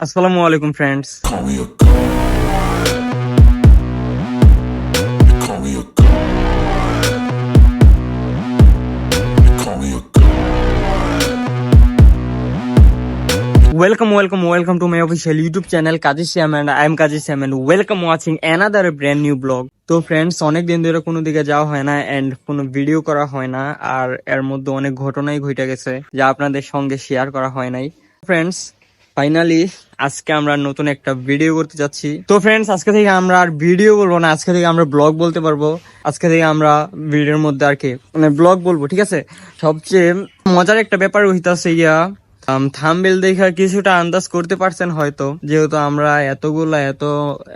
আসসালামু আলাইকুম friends welcome welcome welcome to my official YouTube channel Kazi Shyam and I am Kazi Shyam and welcome watching another brand new blog তো friends অনেক দিন ধরে কোনো দিকে যাওয়া হয় না অ্যান্ড কোনো ভিডিও করা হয় না আর এর মধ্যে অনেক ঘটনাই ঘটে গেছে যা আপনাদের সঙ্গে শেয়ার করা হয় নাই। ফ্রেন্ডস ফাইনালি আজকে আমরা নতুন একটা ভিডিও করতে যাচ্ছি। তো ফ্রেন্ডস আজকে থেকে আমরা আর ভিডিও বলব না, আজকে থেকে আমরা ব্লগ বলতে পারব। আজকে থেকে আমরা ভিডিওর মধ্যে আর কি মানে ব্লগ বলব, ঠিক আছে? সবচেয়ে মজার একটা ব্যাপার হইতাছে ইয়া থামবেল দেখা কিছুটা আন্দাজ করতে পারছেন হয়তো, যেহেতু আমরা এতগুলা, এত,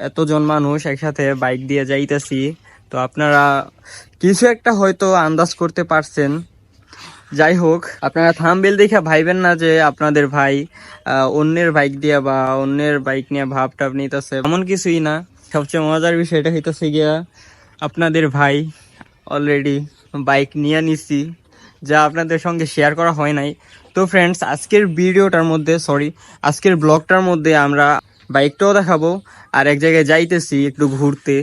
এতজন মানুষ একসাথে বাইক দিয়ে যাইতেছি, তো আপনারা কিছু একটা হয়তো আন্দাজ করতে পারছেন। যাই হোক, আপনারা থামবেল দেখে ভাইবেন না যে আপনাদের ভাই অন্যের বাইক দিয়ে বা অন্যের বাইক নিয়ে ভাব টাপ নিতেছে, এমন কিছুই না। সবচেয়ে মজার বিষয়টা হইতেছে গিয়া, আপনাদের ভাই অলরেডি বাইক নিয়ে নিছি, যা আপনাদের সঙ্গে শেয়ার করা হয় নাই। তো ফ্রেন্ডস আজকের ভিডিওটার মধ্যে সরি আজকের ব্লগটার মধ্যে আমরা বাইকটাও দেখাবো, আর এক জায়গায় যাইতেছি একটু ঘুরতে।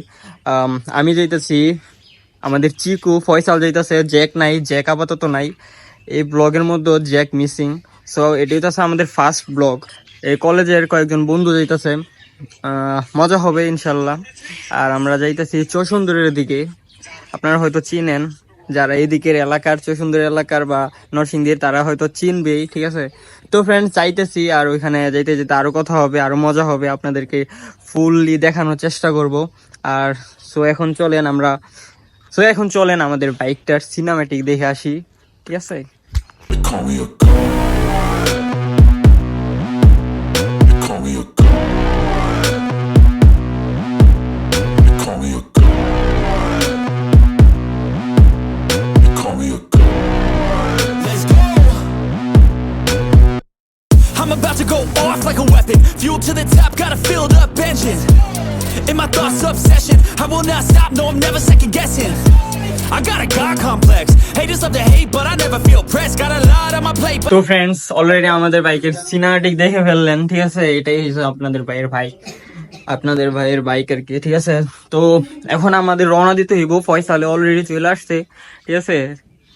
আমি যাইতেছি, আমাদের চিকু ফয়সাল যাইতেছে জ্যাক নাই জ্যাক আপাতত নাই। এই ব্লগের মধ্যে জ্যাক মিসিং সো এটি হইতেছে আমাদের ফার্স্ট ব্লগ এই কলেজের কয়েকজন বন্ধু যাইতেছে মজা হবে ইনশাল্লাহ। আর আমরা যাইতেছি চৌসুন্দরের দিকে। আপনারা হয়তো চিনেন, যারা এদিকের এলাকার, চৌসুন্দর এলাকার বা নরসিংদীর, তারা হয়তো চিনবেই, ঠিক আছে? তো ফ্রেন্ড চাইতেছি আর ওইখানে যাইতে যেতে আরও কথা হবে, আরও মজা হবে। আপনাদেরকে ফুললি দেখানোর চেষ্টা করব। আর সো এখন চলেন আমরা সো এখন চলেন আমাদের বাইকটার সিনেমাটিক দেখে আসি। ঠিক আছে? Like a weapon. Fuel to the top, got a filled up engine. In my thoughts, obsession. I will not stop, no, I'm never second guessing. I got a God complex. Haters love to hate, but I never feel pressed. Got a lot on my plate, তো friends already আমাদের বাইকের cinematic দেখে ফেললেন ঠিক আছে এটাই আপনাদের ভাইয়ের ভাই আপনাদের ভাইয়ের বাইক আর কি ঠিক আছে তো এখন আমাদের রওনা দিতে হইব ফয়সালে অলরেডি চলে আসছে ঠিক আছে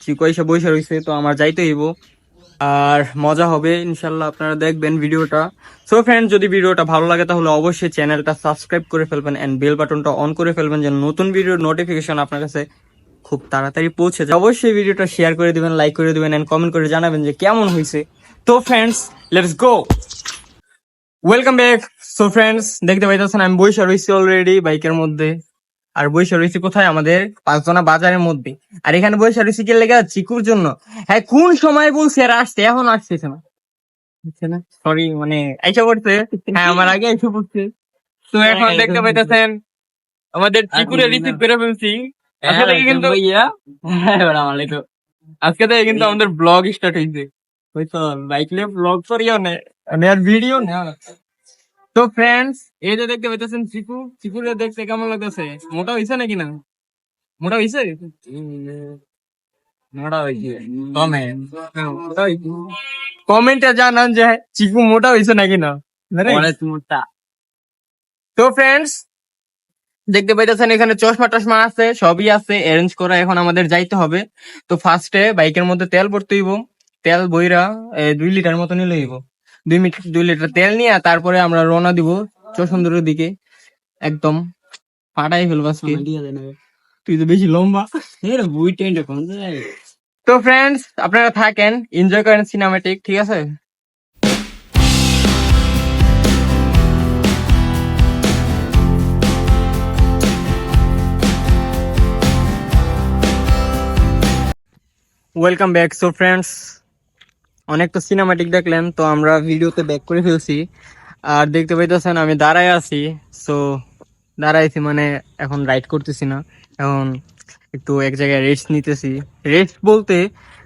চিকো এসে বসে রয়েছে তো আমার যাইতে হইব আর মজা হবে ইনশাল্লাহ আপনারা দেখবেন ভিডিওটা। সো ফ্রেন্ড যদি ভিডিওটা ভালো লাগে, তাহলে অবশ্যই চ্যানেলটা সাবস্ক্রাইব করে ফেলবেন এন্ড বেল বাটনটা অন করে ফেলবেন যেন নতুন ভিডিওর নোটিফিকেশন আপনার কাছে খুব তাড়াতাড়ি পৌঁছে যায়। অবশ্যই ভিডিওটা শেয়ার করে দিবেন লাইক করে দেবেন অ্যান্ড কমেন্ট করে জানাবেন যে কেমন হয়েছে। তো friends let's go welcome back so friends দেখতে পাইতেছেন, আমি বৈশা রয়েছি অলরেডি বাইকের মধ্যে। আর বৈশা রয়েছি কোথায়? আমাদের পাঁচজনা বাজারের মধ্যে। আর এখানে বৈশা রয়েছি কে লেগে? চিকুর জন্য। হ্যাঁ কোন সময় বলছে আর আসছে? এখন আসতেছে না। না? সরি মানে আইসা পড়ছে। হ্যাঁ আমার আগে আইসা পড়ছে। তো এখন দেখতে পাইতেছেন আমাদের চিকুরে রিসিভ করে ফেলছি। আজকে থেকে কিন্তু আজকে থেকে কিন্তু আমাদের ব্লগ স্টার্ট হয়েছে হয়তো বাইক নিয়ে ব্লগ করিও না আর ভিডিও না তো ফ্রেন্ডস এই যে দেখতে পাইতেছেন চিকু চিকুরে দেখতে কেমন লাগতেছে? মোটা হইছে নাকি না? মোটা হইছে? মোটা হইছে। কমেন্ট কমেন্টে জানান যে চিকু মোটা হইছে নাকি না। মোটা। তো ফ্রেন্ডস দেখতে পাইতেছেন এখানে চশমা টশমা আছে সবই আছে অ্যারেঞ্জ করা এখন আমাদের যাইতে হবে। তো ফার্স্টে বাইকের মধ্যে তেল ভরতে হইব। তেল বইরা দুই লিটার মতো নিলে হইব দুই মিটার দুই লিটার তেল নিয়ে তারপরে আমরা রওনা দিব চৌসুন্দরের দিকে একদম ফাটাই ফেলব আজকে। তুই তো বেশি লম্বা। তো ফ্রেন্ডস আপনারা থাকেন এনজয় করেন সিনেমাটিক ঠিক আছে? ওয়েলকাম ব্যাক সো ফ্রেন্ডস অনেক তো সিনেমাটিক দেখলেন তো আমরা ভিডিওতে ব্যাক করে ফেলছি। আর দেখতে পাইতেছেন আমি দাঁড়ায় আছি সো দাঁড়াইছি মানে এখন রাইড করতেছি না, এখন একটু এক জায়গায় রেস্ট নিতেছি। রেস্ট বলতে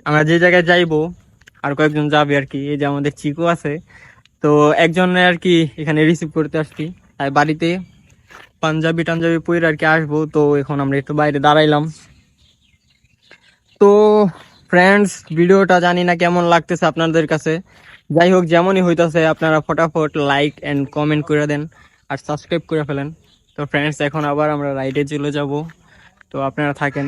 আমরা যে জায়গায় যাইবো, আর কয়েকজন যাবে আর কি, এই যে আমাদের চিকু আছে, তো একজনে আর কি এখানে রিসিভ করতে আসছি, আর বাড়িতে পাঞ্জাবি টাঞ্জাবি পরে আর কি আসব, তো এখন আমরা একটু বাইরে দাঁড়াইলাম। তো ফ্রেন্ডস ভিডিওটা জানি না কেমন লাগতেছে আপনাদের কাছে যাই হোক, যেমনই হইতাছে, আপনারা ফটাফট লাইক এন্ড কমেন্ট করে দেন আর সাবস্ক্রাইব করে ফেলেন। তো ফ্রেন্ডস এখন আবার আমরা রাইডে চলে যাব। তো আপনারা থাকেন।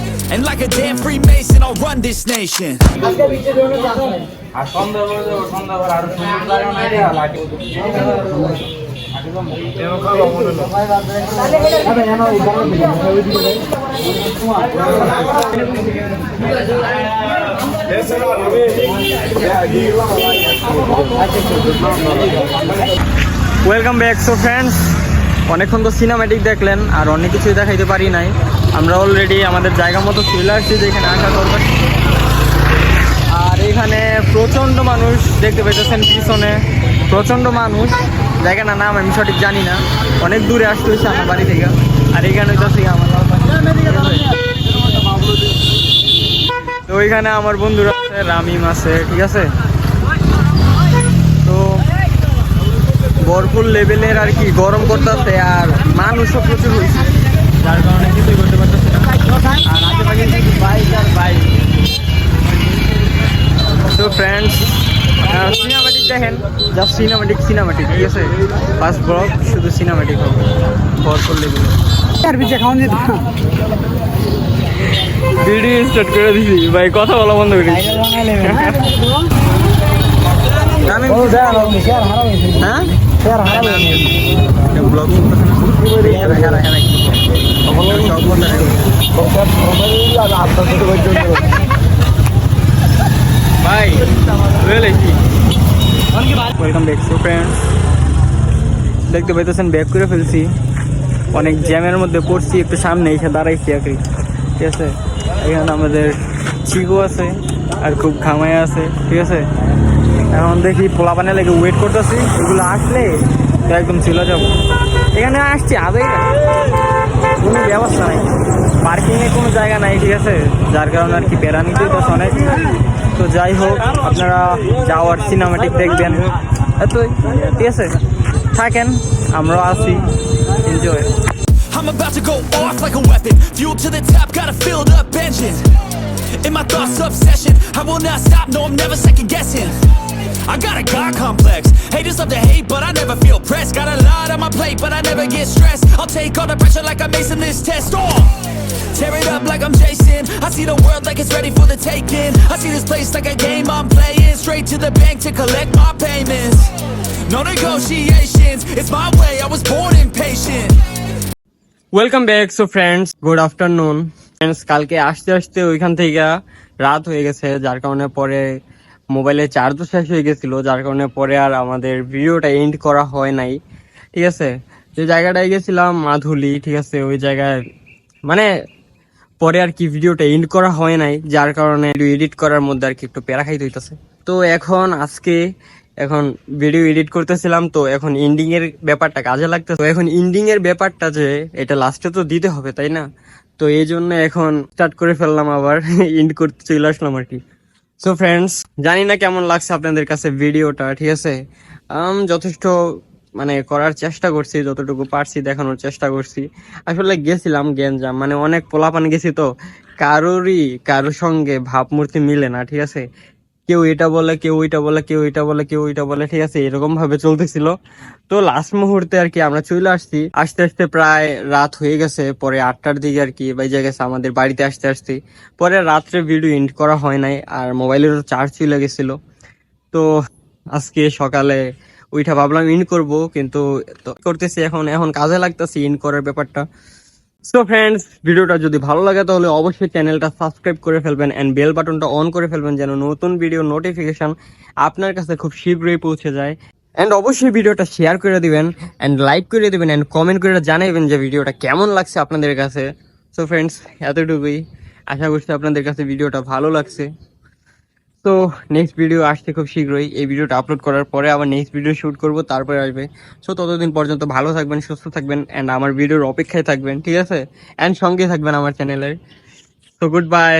And like a damn Freemason, I'll run this nation. Welcome back so friends অনেকক্ষণ তো সিনেমাটিক দেখলেন আর অনেক কিছুই দেখাইতে পারি নাই আমরা অলরেডি আমাদের জায়গা মতো চলে আসছি যেখানে আসা দরকার আর এখানে প্রচণ্ড মানুষ দেখতে পেতেছেন পিছনে। প্রচণ্ড মানুষ। জায়গাটার নাম আমি সঠিক জানি না। অনেক দূরে আসতে হয়েছে আমার বাড়ি থেকে। আর এখানে হচ্ছে আমার তো ওইখানে আমার বন্ধুরা আছে, রামিম আছে, ঠিক আছে? তো ভরপুর লেভেলের আর কি গরম করতেছে আর মানুষও প্রচুর হয়েছে যার কারণে কিছুই করতে পারতেছে না আর আশেপাশে শুধু বাইক আর বাইক তো ফ্রেন্ডস সিনেমাটিক দেখেন জাস্ট সিনেমাটিক সিনেমাটিক ঠিক আছে? ফার্স্ট ব্লগ শুধু সিনেমাটিক হবে। ভরপুর লেভেলে আর পিছিয়ে খাওয়ান যেত। ভিডিও স্টার্ট করে দিছি। ভাই কথা বলা বন্ধ করে দিছি ব্লগ ভাই ওয়েলকাম ব্যাক সো ফ্রেন্ডস দেখতে পাইতেছেন ব্যাক করে ফেলছি। অনেক জ্যামের মধ্যে পড়ছি একটু সামনে এসে দাঁড়াইছি আর কি ঠিক আছে? এখানে আমাদের চিকু আছে আর খুব ঘামায় আছে। ঠিক আছে? এখন দেখি পোলা পানে লেগে ওয়েট করতেছি। এগুলো আসলে তো একদম ছিল যাব। এখানে আসছি আবেই কোনো ব্যবস্থা নাই। পার্কিংয়ে কোনো জায়গা নাই ঠিক আছে? যার কারণে আর কি বেড়া নিতে হইতেছে অনেক। তো যাই হোক আপনারা যাওয়ার সিনেমাটিক দেখবেন। এতই ঠিক আছে? থাকেন আমরাও আছি। Enjoy I'm about to go off like a weapon. Fuel to the top, got a filled up engine. In my thoughts, obsession. I will not stop, no, I'm never second guessing. I got a God complex. Haters love to hate, but I never feel pressed. Got a lot on my plate, but I never get stressed. I'll take all the pressure like I'm acing this test. Oh! Tear it up like I'm Jason. I see the world like it's ready for the taking. I see this place like a game I'm playing. Straight to the bank to collect my payments. No negotiations, it's my way. I was born impatient. Welcome back so friends good afternoon friends কালকে আসতে আসতে ওইখান থেকে রাত হয়ে গেছে যার কারণে পরে মোবাইলের চার্জও শেষ হয়ে গেছিল, যার কারণে পরে আর আমাদের ভিডিওটা এন্ড করা হয় নাই। ঠিক আছে? যে জায়গাটায় গেছিলাম, মাধুলি, ঠিক আছে? ওই জায়গায় মানে পরে আর কি ভিডিওটা এন্ড করা হয় নাই, যার কারণে এডিট করার মধ্যে আর কি একটু প্যারা খাইতে হইতেছে। তো এখন, আজকে এখন ভিডিও এডিট করতেছিলাম, তো এখন এন্ডিং এর ব্যাপারটা কাজে লাগতেছে। তো এখন এন্ডিং এর ব্যাপারটা যে, এটা লাস্টে তো দিতে হবে, তাই না? তো এই জন্য এখন স্টার্ট করে ফেললাম আবার এন্ড করতে চলে আসলাম আর কি। সো ফ্রেন্ডস জানি না কেমন লাগছে আপনাদের কাছে ভিডিওটা, ঠিক আছে? আম, যথেষ্ট মানে করার চেষ্টা করছি, যতটুকু পারছি দেখানোর চেষ্টা করছি। আসলে গেছিলাম গেঞ্জাম মানে অনেক পোলাপান গেছি তো। কারোরই কারোর সঙ্গে ভাবমূর্তি মিলে না, ঠিক আছে? কেউ এটা বলে, কেউ ওইটা বলে, কেউ এটা বলে, কেউ ওইটা বলে, ঠিক আছে, এরকম ভাবে চলতেছিল। তো লাস্ট মুহূর্তে আর কি আমরা চলে আসছি। আস্তে আস্তে প্রায় রাত হয়ে গেছে, পরে আটটার দিকে আর কি বেজে গেছে আমাদের বাড়িতে আসতে আসতে। পরে রাত্রে ভিডিও এন্ড করা হয় নাই, আর মোবাইলেরও চার্জ চলে গেছিল। তো আজকে সকালে ওইটা ভাবলাম ইন করব, কিন্তু করতেছি এখন এখন কাজে লাগতেছে ইন করার ব্যাপারটা। সো ফ্রেন্ডস ভিডিওটা যদি ভালো লাগে, তাহলে অবশ্যই চ্যানেলটা সাবস্ক্রাইব করে ফেলবেন অ্যান্ড বেল বাটনটা অন করে ফেলবেন যেন নতুন ভিডিও নোটিফিকেশান আপনার কাছে খুব শীঘ্রই পৌঁছে যায়। অ্যান্ড অবশ্যই ভিডিওটা শেয়ার করে দিবেন অ্যান্ড লাইক করে দিবেন অ্যান্ড কমেন্ট করে জানাবেন যে ভিডিওটা কেমন লাগছে আপনাদের কাছে। সো ফ্রেন্ডস এতটুকুই। আশা করছি আপনাদের কাছে ভিডিওটা ভালো লাগছে। তো নেক্সট ভিডিও আসতে খুব শীঘ্রই। এই ভিডিওটা আপলোড করার পরে আবার নেক্সট ভিডিও শ্যুট করব, তারপরে আসবে। সো ততদিন পর্যন্ত ভালো থাকবেন, সুস্থ থাকবেন অ্যান্ড আমার ভিডিওর অপেক্ষায় থাকবেন, ঠিক আছে? অ্যান্ড সঙ্গে থাকবেন আমার চ্যানেলের সো গুড বাই